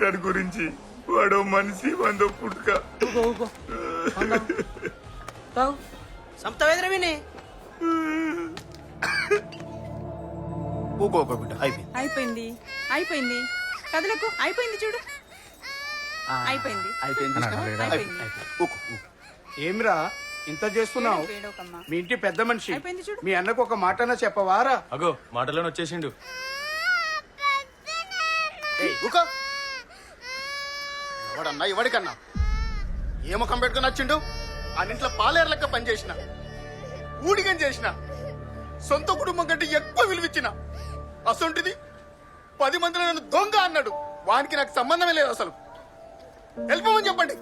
కిరణ్ గురించి. వాడో మనిషి వందో పుట్టుక. సంతవేదన విని. ఊకో బిడ్డ అయిపోయింది. అయిపోయింది. అయిపోయింది. కదలకు అయిపోయింది చూడు. అయిపోయింది. ఏమిరా ఇంత చేస్తున్నావు? మీ ఇంటి పెద్ద మనిషి. మీ అన్నకు ఒక మాటన చెప్పవారా? అగో మాటలోనే వచ్చేసిండు. ఎవడన్నా ఎవడికన్నా ఏ ముఖం పెట్టుకుని వచ్చిండు ఆ ఇంట్లో పాలేరు లెక్క పనిచేసిన. ఊడిగం చేసిన. సొంత కుటుంబం కంటే ఎక్కువ విలువిచ్చిన. అసొంటిది పది మందిలో నన్ను దొంగ అన్నాడు. వానికి నాకు సంబంధమే లేదు అసలు. వెళ్ళిపోమని చెప్పండి.